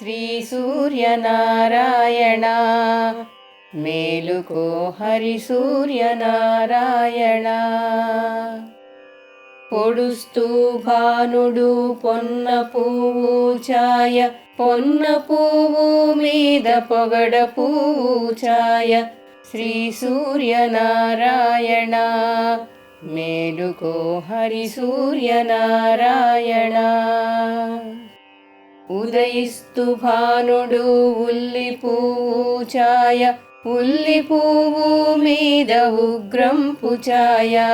శ్రీ సూర్యనారాయణ. మేలుకో హరి సూర్యనారాయణ. పొడుస్తూ భానుడు పొన్న పువ్వు ఛాయ పొన్న పువ్వు మీద పొగడ పువ్వు ఛాయ. శ్రీ సూర్యనారాయణ. మేలుకో హరి సూర్యనారాయణ. ఉదయిస్తు భానుడు ఉల్లి పువ్వు ఛాయ ఉల్లి పువ్వు మీద ఉగ్రంపు ఛాయ.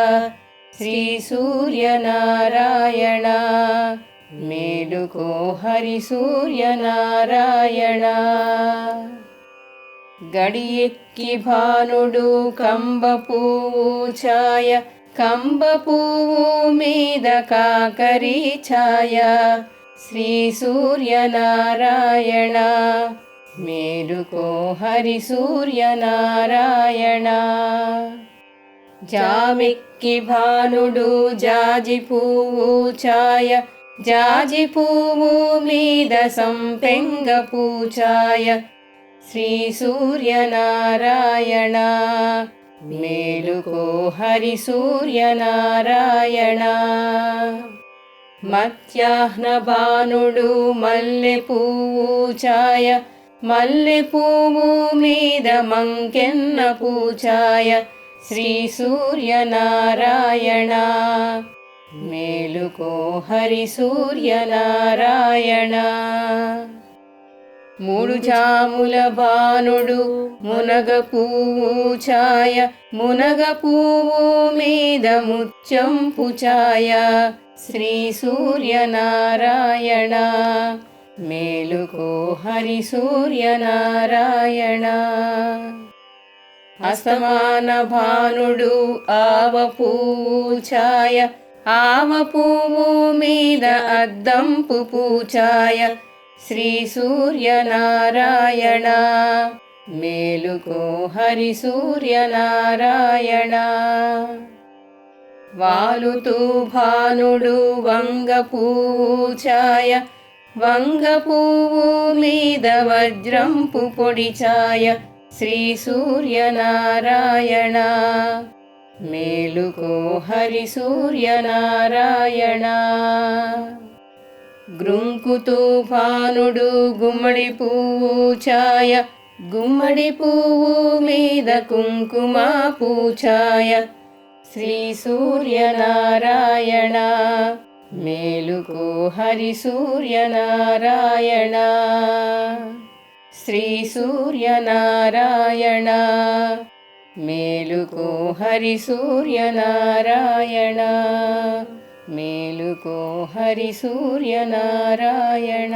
శ్రీ సూర్యనారాయణ మేలుకో హరి సూర్యనారాయణ. గడియెక్కి భానుడు కంబ పువ్వు ఛాయ కంబ పువ్వు మీద కాకరి ఛాయ. శ్రీ సూర్యనారాయణ. మేలుకో హరి సూర్యనారాయణ. జామెక్కి భానుడు జాజి పువ్వు ఛాయ జాజి పువ్వు మీద సంపెంగ పూచాయ. శ్రీ సూర్యనారాయణ. మేలుకో హరి సూర్యనారాయణ. మధ్యాహ్న భానుడు మల్లె పువ్వు ఛాయ మల్లె పువ్వు మీద మంకెన్న పూచాయ శ్రీ సూర్యనారాయణ మేలుకో హరి సూర్యనారాయణ మూడు జాముల బాణుడు మునగ పువ్వు ఛాయ మునగ పువ్వు మీద ముత్యంపు ఛాయ. శ్రీ సూర్యనారాయణ. మేలుకో హరి సూర్యనారాయణ. అసమాన భానుడు ఆవ పువ్వు ఛాయ ఆవ పువ్వు మీద అద్దంపు పూచాయ. శ్రీ సూర్యనారాయణ. మేలుకో హరి సూర్యనారాయణ. వాలుతూ భానుడు వంగ పువ్వు ఛాయ వంగ పువ్వు మీద వజ్రంపు పొడి ఛాయ శ్రీ సూర్యనారాయణ. మేలుకో హరి సూర్యనారాయణ. గృంకుతూ భానుడు గుమ్మడి పువ్వు ఛాయ గుమ్మడి పువ్వు మీద కుంకుమ పూచాయ శ్రీ సూర్యనారాయణ మేలుకో హరి సూర్యనారాయణ. శ్రీ సూర్యనారాయణ మేలుకో హరి సూర్యనారాయణ. मेलुको हरिसूर्यनारायण।